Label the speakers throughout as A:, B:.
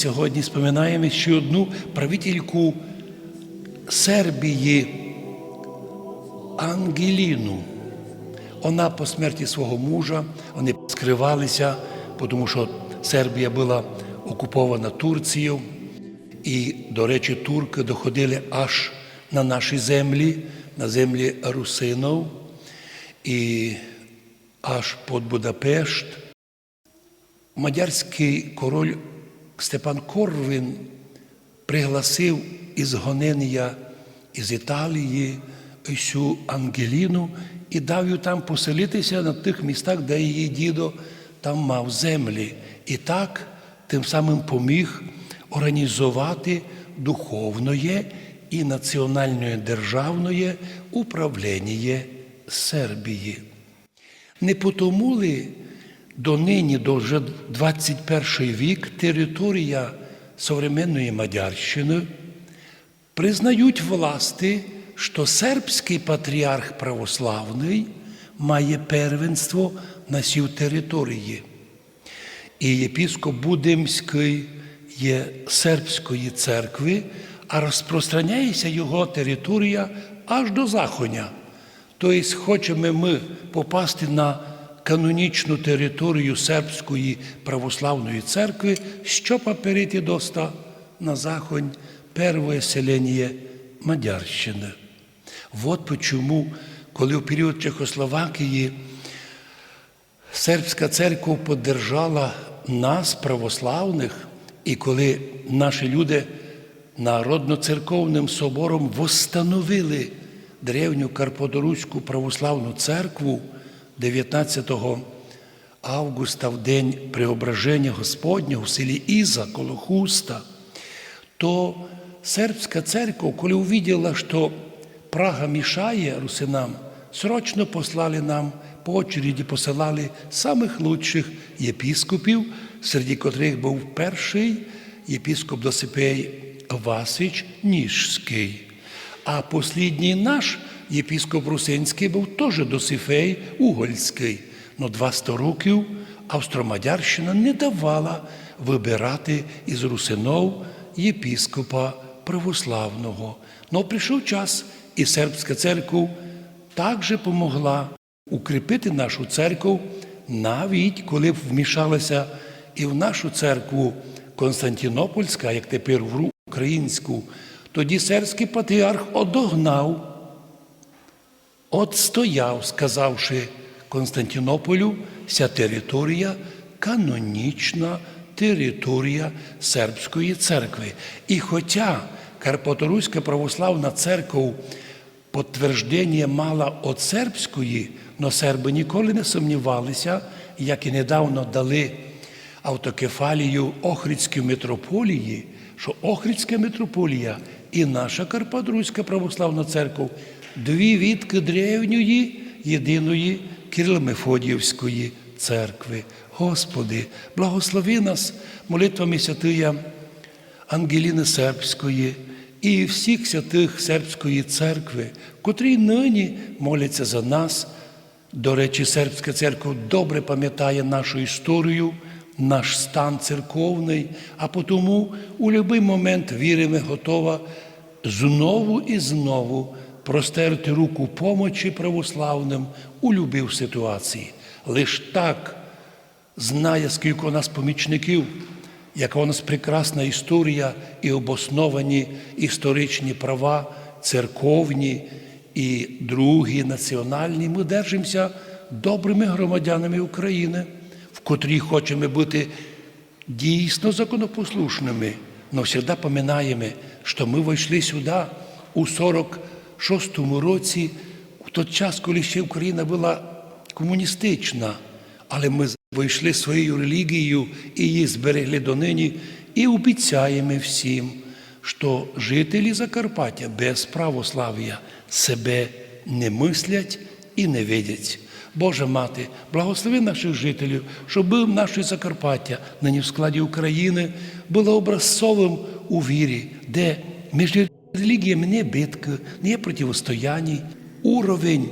A: Сьогодні споминаємо ще одну правительку Сербії Ангеліну. Вона по смерті свого мужа, вони скривалися, тому що Сербія була окупована Турцією. І, до речі, турки доходили аж на наші землі, на землі Русинов і аж під Будапешт. Мадярський король Степан Корвін пригласив із гонення із Італії цю Ангеліну і дав їй там поселитися на тих містах, де її дідо там мав землі. І так тим самим поміг організувати духовне і національне державне управління Сербії. Не потому ли донині, до вже 21 вік, територія современної Мадярщини признають власти, що сербський патріарх православний має первенство на сів території. І єпіскоп Будимський є сербської церкви, а розпространяється його територія аж до Захоня. Тобто, хочемо ми попасти на канонічну територію сербської православної церкви, щоб перейти на Захонь, перше селення Мадярщини. Вот почему, коли в період Чехословакії сербська церква поддержала нас, православних, і коли наші люди Народно-церковним собором восстановили древню Карподоруську православну церкву 19 августа в день преображення Господнього в селі Іза коло Хуста, то сербська церква, коли увидела, що Прага мішає русинам, срочно послали нам по очереді посилали самих лучших єпіскопів, серед котрих був перший єпіскоп Досипей Васич Ніжський. А послідній наш єпіскоп Русинський був теж Досифей Угольський. Но 200 років Австромадярщина не давала вибирати із русинов єпіскопа православного. Но прийшов час, і сербська церква також помогла укріпити нашу церкву, навіть коли вмішалася і в нашу церкву Константинопольська, як тепер в українську, тоді сербський патріарх одогнав, отстояв, сказавши Константинополю, ця територія канонічна територія сербської церкви. І хоча Карпаторуська православна церква підтвердження мала від сербської, но серби ніколи не сумнівалися, як і недавно дали автокефалію Охридській митрополії, що Охридська митрополія і наша Карпатруська православна церква дві відки древньої єдиної Кирило-Мефодіївської церкви. Господи, благослови нас молитвами святия Ангеліни Сербської і всіх святих сербської церкви, котрі нині моляться за нас. До речі, сербська церква добре пам'ятає нашу історію, наш стан церковний, а тому у будь-який момент віримо, готова знову і знову простерти руку помочі православним у любив ситуації. Лиш так знає, скільки у нас помічників, яка у нас прекрасна історія і обосновані історичні права, церковні і другі національні, ми держимося добрими громадянами України, в котрій хочемо бути дійсно законопослушними, але завжди пам'ятаємо, що ми вийшли сюди у 46-му році, в той час, коли ще Україна була комуністична, але ми вийшли своєю релігією і її зберегли донині, і обіцяємо всім, що жителі Закарпаття без православ'я себе не мислять і не видять. Божа мати, благослови наших жителів, щоб наше Закарпаття, нині в складі України, було образцовим у вірі, де між релігіями не битки, не противостояння, уровень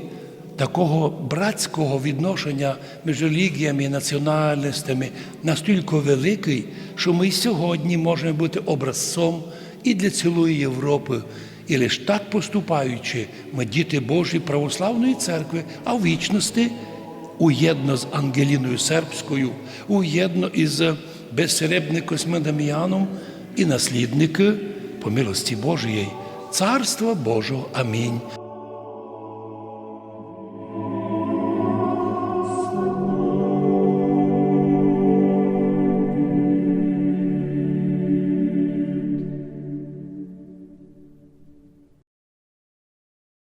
A: такого братського відношення між релігіями і національностями настільки великий, що ми сьогодні можемо бути образцом і для цілої Європи. І лише так поступаючи, ми діти Божі православної церкви, а в вічності уєдно з Ангеліною Сербською, уєдно із безсеребником Даміаном і наслідники по милості Божої, Царства Божого. Амінь.